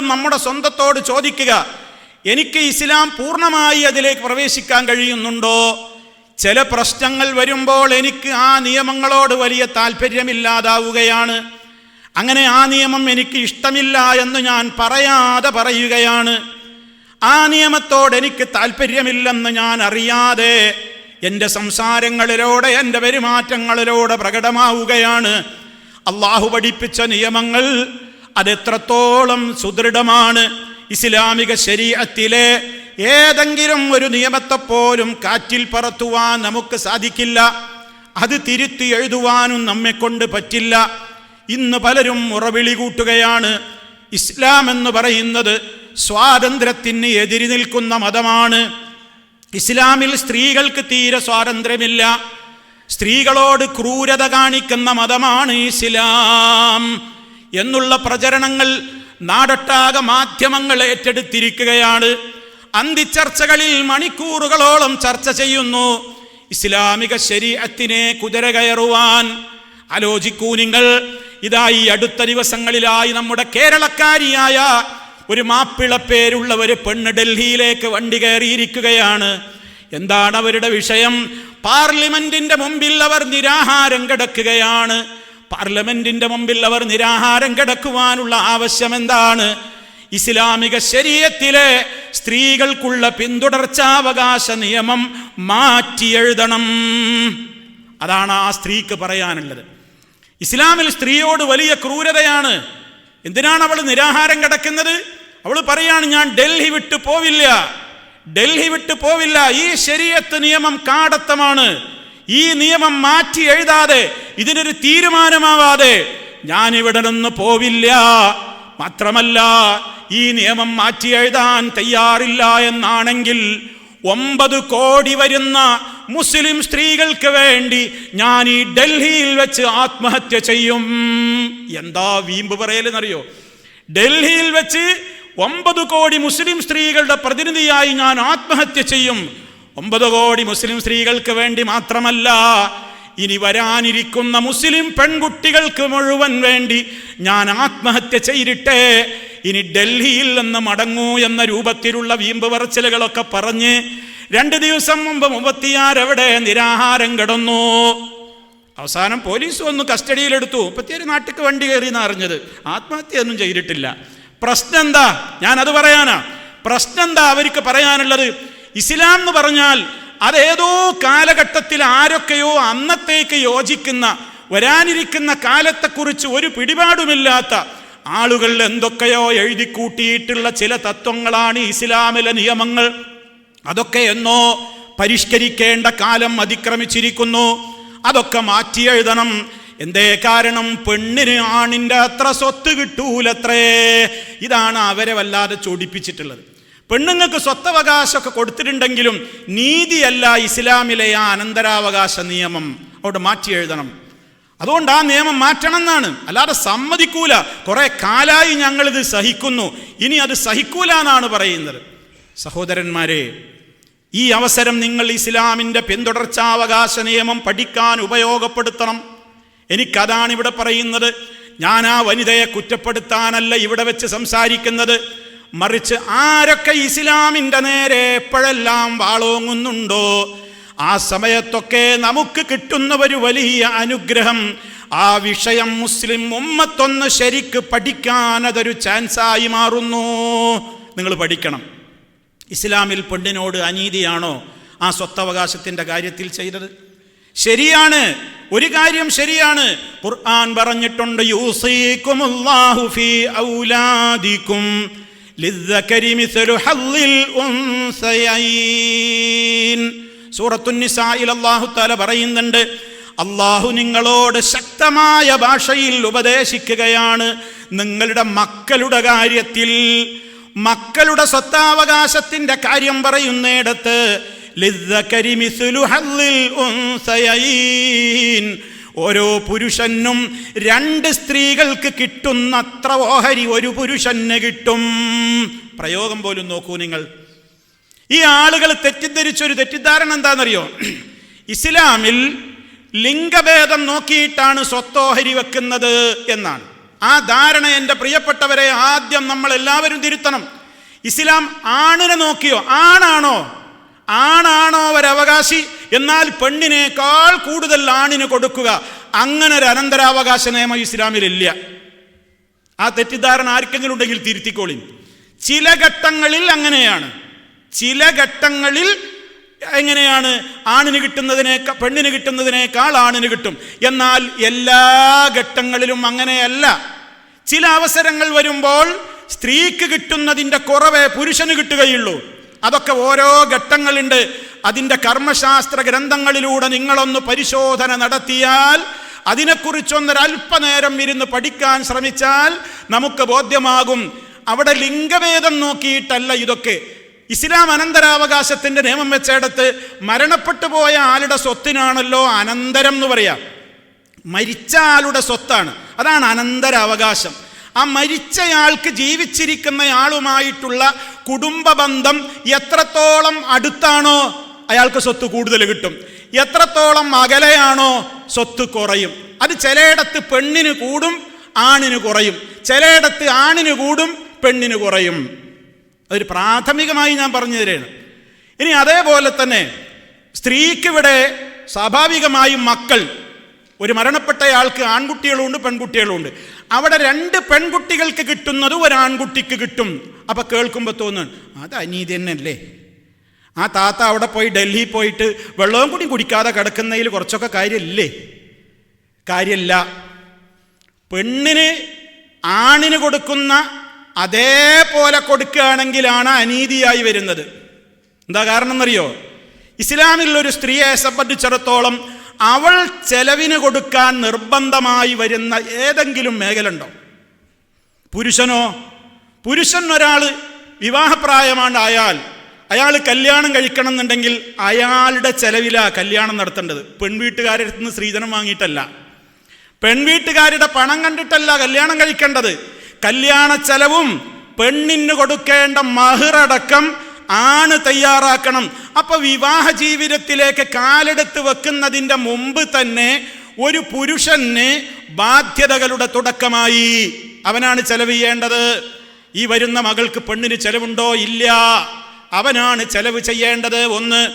നമ്മളും നമ്മുടെ സ്വന്തത്തോട് ചോദിക്കുക എനിക്ക് ഇസ്ലാം പൂർണമായി അതിലേക്ക് പ്രവേശിക്കാൻ കഴിയുന്നുണ്ടോ? ചില പ്രശ്നങ്ങൾ വരുമ്പോൾ എനിക്ക് ആ നിയമങ്ങളോട് വലിയ താല്പര്യമില്ലാതാവുകയാണ് അങ്ങനെ ആ നിയമം എനിക്ക് ഇഷ്ടമില്ല എന്ന് ഞാൻ പറയാതെ പറയുകയാണ്. ആ നിയമത്തോട് എനിക്ക് താല്പര്യമില്ലെന്ന് ഞാൻ അറിയാതെ എന്റെ സംസാരങ്ങളിലൂടെ എന്റെ പെരുമാറ്റങ്ങളിലൂടെ പ്രകടമാവുകയാണ്. അള്ളാഹു പഠിപ്പിച്ച നിയമങ്ങൾ അതെത്രത്തോളം സുദൃഢമാണ് ഇസ്ലാമിക ശരീരത്തിലെ ഏതെങ്കിലും ഒരു നിയമത്തെപ്പോലും കാറ്റിൽ പറത്തുവാൻ നമുക്ക് സാധിക്കില്ല. അത് തിരുത്തി എഴുതുവാനും നമ്മെ കൊണ്ട് പറ്റില്ല. ഇന്ന് പലരും ഉറവിളി കൂട്ടുകയാണ്. ഇസ്ലാം എന്ന് പറയുന്നത് സ്വാതന്ത്ര്യത്തിന് എതിരി നിൽക്കുന്ന മതമാണ്. ഇസ്ലാമിൽ സ്ത്രീകൾക്ക് തീരെ സ്വാതന്ത്ര്യമില്ല. സ്ത്രീകളോട് ക്രൂരത കാണിക്കുന്ന മതമാണ് ഇസ്ലാം. എന്നുള്ള പ്രചരണങ്ങൾ നാടൊട്ടാകെ മാധ്യമങ്ങൾ ഏറ്റെടുത്തിരിക്കുകയാണ്. അന്തിച്ചർച്ചകളിൽ മണിക്കൂറുകളോളം ചർച്ച ചെയ്യുന്നു. ഇസ്ലാമിക ശരീരത്തിനെ കുതിര കയറുവാൻ. ആലോചിക്കൂ നിങ്ങൾ ഇതാ ഈ അടുത്ത ദിവസങ്ങളിലായി നമ്മുടെ കേരളക്കാരിയായ ഒരു മാപ്പിള പേരുള്ള ഒരു പെണ്ണ് ഡൽഹിയിലേക്ക് വണ്ടി കയറിയിരിക്കുകയാണ്. എന്താണ് അവരുടെ വിഷയം? പാർലമെന്റിന്റെ മുമ്പിൽ അവർ നിരാഹാരം കിടക്കുകയാണ്. പാർലമെന്റിന്റെ മുമ്പിൽ അവർ നിരാഹാരം കിടക്കുവാനുള്ള ആവശ്യം എന്താണ് ഇസ്ലാമിക ശരീരത്തിലെ സ്ത്രീകൾക്കുള്ള പിന്തുടർച്ചാവകാശ നിയമം മാറ്റി എഴുതണം അതാണ് ആ സ്ത്രീക്ക് പറയാനുള്ളത്. ഇസ്ലാമിൽ സ്ത്രീയോട് വലിയ ക്രൂരതയാണ്. എന്തിനാണ് അവൾ നിരാഹാരം കിടക്കുന്നത്? അവൾ പറയാണ് ഞാൻ ഡൽഹി വിട്ടു പോവില്ല. ഡൽഹി വിട്ടു പോവില്ല. ഈ ശരീരത്ത് നിയമം കാടത്തമാണ്. ഈ നിയമം മാറ്റി എഴുതാതെ ഇതിനൊരു തീരുമാനമാവാതെ ഞാൻ ഇവിടെ നിന്ന് പോവില്ല. മാത്രമല്ല ഈ നിയമം മാറ്റി എഴുതാൻ തയ്യാറില്ല എന്നാണെങ്കിൽ ഒമ്പത് കോടി വരുന്ന മുസ്ലിം സ്ത്രീകൾക്ക് വേണ്ടി ഞാൻ ഈ ഡൽഹിയിൽ വെച്ച് ആത്മഹത്യ ചെയ്യും. എന്താ വീമ്പ് പറയലെന്നറിയോ? ഡൽഹിയിൽ വെച്ച് ഒമ്പത് കോടി മുസ്ലിം സ്ത്രീകളുടെ പ്രതിനിധിയായി ഞാൻ ആത്മഹത്യ ചെയ്യും. ഒമ്പത് കോടി മുസ്ലിം സ്ത്രീകൾക്ക് വേണ്ടി മാത്രമല്ല ഇനി വരാനിരിക്കുന്ന മുസ്ലിം പെൺകുട്ടികൾക്ക് മുഴുവൻ വേണ്ടി ഞാൻ ആത്മഹത്യ ചെയ്തിട്ടേ ഇനി ഡൽഹിയിൽ നിന്ന് മടങ്ങൂ എന്ന രൂപത്തിലുള്ള വീമ്പ് പറച്ചിലുകളൊക്കെ പറഞ്ഞ് രണ്ട് ദിവസം മുമ്പ് മുപ്പത്തിയാരവിടെ നിരാഹാരം കിടന്നു. അവസാനം പോലീസ് വന്ന് കസ്റ്റഡിയിലെടുത്തു. മുപ്പത്തിയാറ് നാട്ടിക്ക് വണ്ടി കയറി എന്ന് അറിഞ്ഞത് ആത്മഹത്യയൊന്നും ചെയ്തിട്ടില്ല. പ്രശ്നം എന്താ? ഞാൻ അത് പറയാനാ. പ്രശ്നം എന്താ? അവർക്ക് പറയാനുള്ളത് ഇസ്ലാം എന്ന് പറഞ്ഞാൽ അതേതോ കാലഘട്ടത്തിൽ ആരൊക്കെയോ അന്നത്തേക്ക് യോജിക്കുന്ന വരാനിരിക്കുന്ന കാലത്തെക്കുറിച്ച് ഒരു പിടിപാടുമില്ലാത്ത ആളുകൾ എന്തൊക്കെയോ എഴുതി കൂട്ടിയിട്ടുള്ള ചില തത്വങ്ങളാണ് ഇസ്ലാമിലെ നിയമങ്ങൾ. അതൊക്കെ എന്നോ പരിഷ്കരിക്കേണ്ട കാലം അതിക്രമിച്ചിരിക്കുന്നു. അതൊക്കെ മാറ്റി എഴുതണം. എന്തേ കാരണം? പെണ്ണിന് ആണിന്റെ അത്ര സ്വത്ത് കിട്ടൂലത്രേ. ഇതാണ് അവരെ വല്ലാതെ ചൊടിപ്പിച്ചിട്ടുള്ളത്. പെണ്ണുങ്ങൾക്ക് സ്വത്തവകാശമൊക്കെ കൊടുത്തിട്ടുണ്ടെങ്കിലും നീതിയല്ല ഇസ്ലാമിലെ ആ അനന്തരാവകാശ നിയമം. അവിടെ മാറ്റി എഴുതണം. അതുകൊണ്ട് ആ നിയമം മാറ്റണം എന്നാണ് അല്ലാതെ സമ്മതിക്കൂല. കുറെ കാലായി ഞങ്ങളിത് സഹിക്കുന്നു. ഇനി അത് സഹിക്കൂല എന്നാണ് പറയുന്നത്. സഹോദരന്മാരെ ഈ അവസരം നിങ്ങൾ ഇസ്ലാമിന്റെ പിന്തുടർച്ചാവകാശ നിയമം പഠിക്കാൻ ഉപയോഗപ്പെടുത്തണം. എനിക്കതാണ് ഇവിടെ പറയുന്നത്. ഞാൻ ആ വനിതയെ കുറ്റപ്പെടുത്താനല്ല ഇവിടെ വെച്ച് സംസാരിക്കുന്നത്. മറിച്ച് ആരൊക്കെ ഇസ്ലാമിന്റെ നേരെ എപ്പോഴെല്ലാം വാളോങ്ങുന്നുണ്ടോ? ആ സമയത്തൊക്കെ നമുക്ക് കിട്ടുന്ന ഒരു വലിയ അനുഗ്രഹം. ആ വിഷയം മുസ്ലിം ഉമ്മത്തൊന്ന് ശരിക്ക് പഠിക്കാൻ അതൊരു ചാൻസായി മാറുന്നു. നിങ്ങൾ പഠിക്കണം. ഇസ്ലാമിൽ പെണ്ണിനോട് അനീതിയാണോ ആ സ്വത്തവകാശത്തിന്റെ കാര്യത്തിൽ ചെയ്തത്? ശരിയാണ്. ഒരു കാര്യം ശരിയാണ്. ഖുർആൻ പറഞ്ഞിട്ടുണ്ട് യൂസീക്കുമുല്ലാഹു സൂറത്തുന്നിസായിൽ അല്ലാഹു തആല പറയുന്നുണ്ട് അള്ളാഹു നിങ്ങളോട് ശക്തമായ ഭാഷയിൽ ഉപദേശിക്കുകയാണ്. നിങ്ങളുടെ മക്കളുടെ കാര്യത്തിൽ മക്കളുടെ സ്വത്താവകാശത്തിന്റെ കാര്യം പറയുന്നിടത്ത് ഓരോ പുരുഷനും രണ്ട് സ്ത്രീകൾക്ക് കിട്ടുന്നത്ര ഓഹരി ഒരു പുരുഷന് കിട്ടും. പ്രയോഗം പോലും നോക്കൂ നിങ്ങൾ. ഈ ആളുകൾ തെറ്റിദ്ധരിച്ചൊരു തെറ്റിദ്ധാരണ എന്താണെന്നറിയോ? ഇസ്ലാമിൽ ലിംഗഭേദം നോക്കിയിട്ടാണ് സ്വത്തോഹരി വെക്കുന്നത് എന്നാണ്. ആ ധാരണ എന്റെ പ്രിയപ്പെട്ടവരെ ആദ്യം നമ്മൾ എല്ലാവരും തിരുത്തണം. ഇസ്ലാം ആണിനെ നോക്കിയോ? ആണാണോ? ആണാണോ ഒരവകാശി എന്നാൽ പെണ്ണിനേക്കാൾ കൂടുതൽ ആണിന് കൊടുക്കുക. അങ്ങനെ ഒരു അനന്തരാവകാശ നിയമം ഇസ്ലാമിലില്ല. ആ തെറ്റിദ്ധാരണ ആർക്കെങ്കിലും ഉണ്ടെങ്കിൽ തിരുത്തിക്കോളി. ചില ഘട്ടങ്ങളിൽ അങ്ങനെയാണ്. ചില ഘട്ടങ്ങളിൽ എങ്ങനെയാണ്? ആണിന് കിട്ടുന്നതിനേക്കാൾ പെണ്ണിന് കിട്ടുന്നതിനേക്കാൾ ആണിന് കിട്ടും. എന്നാൽ എല്ലാ ഘട്ടങ്ങളിലും അങ്ങനെയല്ല. ചില അവസരങ്ങൾ വരുമ്പോൾ സ്ത്രീക്ക് കിട്ടുന്നതിന്റെ കുറവേ പുരുഷന് കിട്ടുകയുള്ളൂ. അതൊക്കെ ഓരോ ഘട്ടങ്ങളുണ്ട്. അതിന്റെ കർമ്മശാസ്ത്ര ഗ്രന്ഥങ്ങളിലൂടെ നിങ്ങളൊന്ന് പരിശോധന നടത്തിയാൽ അതിനെക്കുറിച്ചൊന്നൊരൽപ്പനേരം ഇരുന്ന് പഠിക്കാൻ ശ്രമിച്ചാൽ നമുക്ക് ബോധ്യമാകും. അവിടെ ലിംഗഭേദം നോക്കിയിട്ടല്ല ഇതൊക്കെ. ഇസ്ലാം അനന്തരാവകാശത്തിന്റെ നിയമം വെച്ചിടത്ത് മരണപ്പെട്ടു പോയ ആളുടെ സ്വത്തിനാണല്ലോ അനന്തരം എന്ന് പറയാം. മരിച്ച ആളുടെ സ്വത്താണ്. അതാണ് അനന്തരാവകാശം. ആ മരിച്ചയാൾക്ക് ജീവിച്ചിരിക്കുന്നയാളുമായിട്ടുള്ള കുടുംബ ബന്ധം എത്രത്തോളം അടുത്താണോ അയാൾക്ക് സ്വത്ത് കൂടുതൽ കിട്ടും. എത്രത്തോളം അകലെയാണോ സ്വത്ത് കുറയും. അത് ചിലയിടത്ത് പെണ്ണിന് കൂടും ആണിന് കുറയും. ചിലയിടത്ത് ആണിന് കൂടും പെണ്ണിന് കുറയും. അതൊരു പ്രാഥമികമായി ഞാൻ പറഞ്ഞു തരുകയാണ്. ഇനി അതേപോലെ തന്നെ സ്ത്രീക്കിവിടെ സ്വാഭാവികമായും മക്കൾ ഒരു മരണപ്പെട്ടയാൾക്ക് ആൺകുട്ടികളുണ്ട് പെൺകുട്ടികളുണ്ട്. അവിടെ രണ്ട് പെൺകുട്ടികൾക്ക് കിട്ടുന്നത് ഒരു ആൺകുട്ടിക്ക് കിട്ടും. അപ്പൊ കേൾക്കുമ്പോൾ തോന്നുന്നു അത് അനീതി തന്നെയല്ലേ? ആ താത്ത അവിടെ പോയി ഡൽഹി പോയിട്ട് വെള്ളവും കൂടി കുടിക്കാതെ കിടക്കുന്നതിൽ കുറച്ചൊക്കെ കാര്യമില്ലേ? കാര്യമില്ല. പെണ്ണിന് ആണിന് കൊടുക്കുന്ന അതേപോലെ കൊടുക്കുകയാണെങ്കിലാണ് അനീതിയായി വരുന്നത്. എന്താ കാരണം എന്നറിയോ ഇസ്ലാമിൽ ഒരു സ്ത്രീയെ സംബന്ധിച്ചിടത്തോളം അവൾ ചെലവിന് കൊടുക്കാൻ നിർബന്ധമായി വരുന്ന ഏതെങ്കിലും മേഖല ഉണ്ടോ പുരുഷനോ പുരുഷൻ ഒരാൾ വിവാഹപ്രായമാണ്ടായാൽ അയാൾ കല്യാണം കഴിക്കണം എന്നുണ്ടെങ്കിൽ അയാളുടെ ചെലവിലാണ് കല്യാണം നടത്തേണ്ടത്. പെൺവീട്ടുകാരുടെ അടുത്ത് നിന്ന് സ്ത്രീധനം വാങ്ങിയിട്ടല്ല. പെൺവീട്ടുകാരുടെ പണം കണ്ടിട്ടല്ല കല്യാണം കഴിക്കേണ്ടത്. കല്യാണ ചെലവും പെണ്ണിന് കൊടുക്കേണ്ട മഹിറടക്കം ആണ് തയ്യാറാക്കണം. അപ്പൊ വിവാഹ ജീവിതത്തിലേക്ക് കാലെടുത്ത് വെക്കുന്നതിന്റെ മുമ്പ് തന്നെ ഒരു പുരുഷന് ബാധ്യതകളുടെ തുടക്കമായി. അവനാണ് ചെലവ് ചെയ്യേണ്ടത്. ഈ വരുന്ന മകൾക്ക് പെണ്ണിന് ചെലവുണ്ടോ? ഇല്ല. അവനാണ് ചെലവ് ചെയ്യേണ്ടത്. ഒന്ന്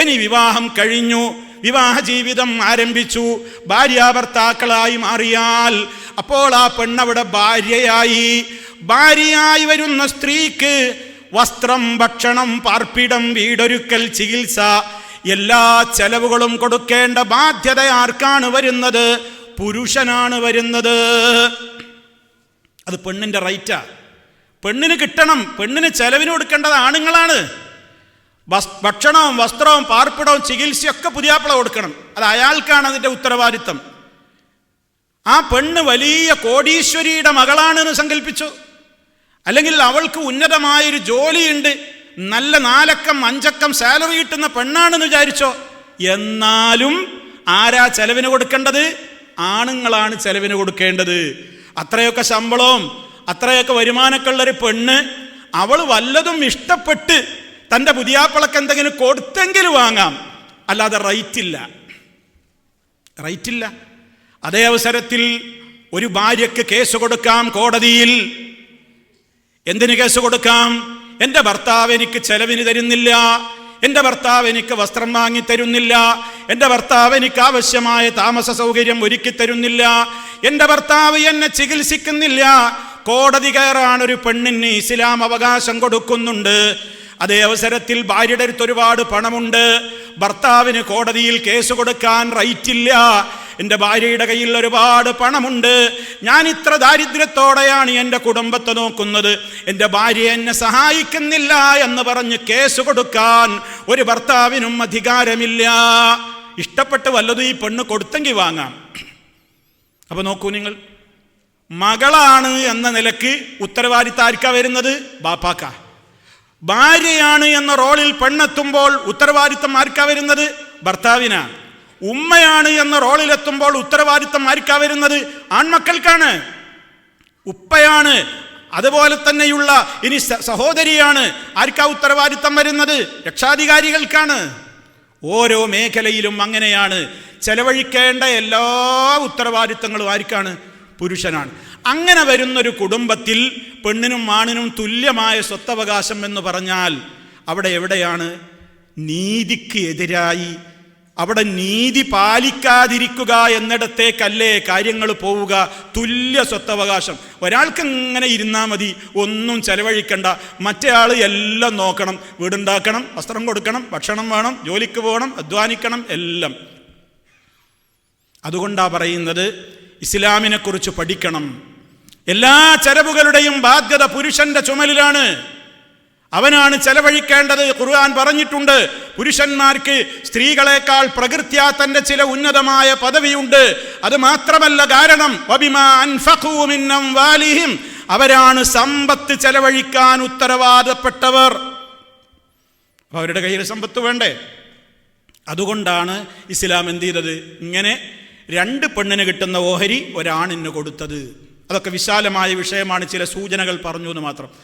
ഇനി വിവാഹം കഴിഞ്ഞു. വിവാഹ ജീവിതം ആരംഭിച്ചു. ഭാര്യാഭർത്താക്കളായി മാറിയാൽ അപ്പോൾ ആ പെണ്ണവിടെ ഭാര്യയായി. ഭാര്യയായി വരുന്ന സ്ത്രീക്ക് വസ്ത്രം ഭക്ഷണം പാർപ്പിടം വീടൊരുക്കൽ ചികിത്സ എല്ലാ ചെലവുകളും കൊടുക്കേണ്ട ബാധ്യത ആർക്കാണ് വരുന്നത്? പുരുഷനാണ് വരുന്നത്. അത് പെണ്ണിന്റെ റൈറ്റാ. പെണ്ണിന് കിട്ടണം പെണ്ണിന് ചെലവിന് കൊടുക്കേണ്ടത് ആണുങ്ങളാണ്. ഭക്ഷണവും വസ്ത്രവും പാർപ്പിടവും ചികിത്സയൊക്കെ പുതിയാപ്പിള കൊടുക്കണം. അത് അയാൾക്കാണ് അതിന്റെ ഉത്തരവാദിത്തം ആ പെണ്ണ് വലിയ കോടീശ്വരിയുടെ മകളാണെന്ന് സങ്കല്പിച്ചു അല്ലെങ്കിൽ അവൾക്ക് ഉന്നതമായൊരു ജോലിയുണ്ട് നല്ല നാലക്കം അഞ്ചക്കം സാലറി കിട്ടുന്ന പെണ്ണാണെന്ന് വിചാരിച്ചോ? എന്നാലും ആരാ ചെലവിന് കൊടുക്കേണ്ടത്? ആണുങ്ങളാണ് ചെലവിന് കൊടുക്കേണ്ടത്. അത്രയൊക്കെ ശമ്പളവും അത്രയൊക്കെ ഉള്ളൊരു പെണ്ണ് അവൾ വല്ലതും ഇഷ്ടപ്പെട്ട് തന്റെ പുതിയാപ്പിളക്ക് എന്തെങ്കിലും കൊടുത്തെങ്കിൽ വാങ്ങാം. അല്ലാതെ റൈറ്റില്ല. റൈറ്റില്ല. അതേ അവസരത്തിൽ ഒരു ഭാര്യയ്ക്ക് കേസ് കൊടുക്കാം കോടതിയിൽ. എന്തിന് കേസ് കൊടുക്കാം? എന്റെ ഭർത്താവ് എനിക്ക് ചെലവിന് തരുന്നില്ല. എന്റെ ഭർത്താവ് എനിക്ക് വസ്ത്രം വാങ്ങി തരുന്നില്ല. എന്റെ ഭർത്താവ് എനിക്ക് ആവശ്യമായ താമസ സൗകര്യം ഒരുക്കി തരുന്നില്ല. എന്റെ ഭർത്താവ് എന്നെ ചികിത്സിക്കുന്നില്ല. കോടതി കയറാൻ ഒരു പെണ്ണിന് ഇസ്ലാം അവകാശം കൊടുക്കുന്നുണ്ട്. അതേ അവസരത്തിൽ ഭാര്യയുടെ അടുത്ത് ഒരുപാട് പണമുണ്ട്. ഭർത്താവിന് കോടതിയിൽ കേസ് കൊടുക്കാൻ റൈറ്റില്ല. എന്റെ ഭാര്യയുടെ കയ്യിൽ ഒരുപാട് പണമുണ്ട്. ഞാൻ ഇത്ര ദാരിദ്ര്യത്തോടെയാണ് എന്റെ കുടുംബത്തെ നോക്കുന്നത്. എന്റെ ഭാര്യ എന്നെ സഹായിക്കുന്നില്ല എന്ന് പറഞ്ഞ് കേസ് കൊടുക്കാൻ ഒരു ഭർത്താവിനും അധികാരമില്ല. ഇഷ്ടപ്പെട്ട് വല്ലതും ഈ പെണ്ണ് കൊടുത്തെങ്കിൽ വാങ്ങാം. അപ്പൊ നോക്കൂ നിങ്ങൾ. മകളാണ് എന്ന നിലയ്ക്ക് ഉത്തരവാദിത്ത ആർക്കാ വരുന്നത് ബാപ്പാക്ക. ഭാര്യയാണ് എന്ന റോളിൽ പെണ്ണെത്തുമ്പോൾ ഉത്തരവാദിത്തം ആർക്കാ വരുന്നത്? ഭർത്താവിനാണ് ഉമ്മയാണ് എന്ന റോളിലെത്തുമ്പോൾ ഉത്തരവാദിത്തം ആർക്കാ വരുന്നത്? ആൺമക്കൾക്കാണ്. ഉപ്പയാണ്. അതുപോലെ തന്നെയുള്ള ഇനി സഹോദരിയാണ് ആർക്കാ ഉത്തരവാദിത്തം വരുന്നത്? രക്ഷാധികാരികൾക്കാണ്. ഓരോ മേഖലയിലും അങ്ങനെയാണ്. ചെലവഴിക്കേണ്ട എല്ലാ ഉത്തരവാദിത്തങ്ങളും ആർക്കാണ്? പുരുഷനാണ്. അങ്ങനെ വരുന്നൊരു കുടുംബത്തിൽ പെണ്ണിനും ആണിനും തുല്യമായ സ്വത്തവകാശം എന്ന് പറഞ്ഞാൽ അവിടെ എവിടെയാണ്? നീതിക്ക് എതിരായി. അവിടെ നീതി പാലിക്കാതിരിക്കുക എന്നിടത്തേക്കല്ലേ കാര്യങ്ങൾ പോവുക? തുല്യ സ്വത്തവകാശം. ഒരാൾക്ക് ഇങ്ങനെ ഇരുന്നാൽ മതി. ഒന്നും ചെലവഴിക്കണ്ട. മറ്റേ ആൾ എല്ലാം നോക്കണം. വീടുണ്ടാക്കണം വസ്ത്രം കൊടുക്കണം ഭക്ഷണം വേണം ജോലിക്ക് പോകണം അധ്വാനിക്കണം എല്ലാം. അതുകൊണ്ടാണ് പറയുന്നത് ഇസ്ലാമിനെ കുറിച്ച് പഠിക്കണം. എല്ലാ ചെലവുകളുടെയും ബാധ്യത പുരുഷന്റെ ചുമലിലാണ്. അവനാണ് ചെലവഴിക്കേണ്ടത് ഖുർആൻ പറഞ്ഞിട്ടുണ്ട്. പുരുഷന്മാർക്ക് സ്ത്രീകളെക്കാൾ പ്രകൃത്യാ തന്റെ ചില ഉന്നതമായ പദവിയുണ്ട്. അത് മാത്രമല്ല കാരണം. അവരാണ് സമ്പത്ത് ചെലവഴിക്കാൻ ഉത്തരവാദപ്പെട്ടവർ. അവരുടെ കയ്യിൽ സമ്പത്ത് വേണ്ടേ? അതുകൊണ്ടാണ് ഇസ്ലാം എന്ത് ചെയ്തത്? ഇങ്ങനെ രണ്ട് പെണ്ണിന് കിട്ടുന്ന ഓഹരി ഒരാണിന് കൊടുത്തത്. അതൊക്കെ വിശാലമായ വിഷയമാണ്. ചില സൂചനകൾ പറഞ്ഞു എന്ന് മാത്രം.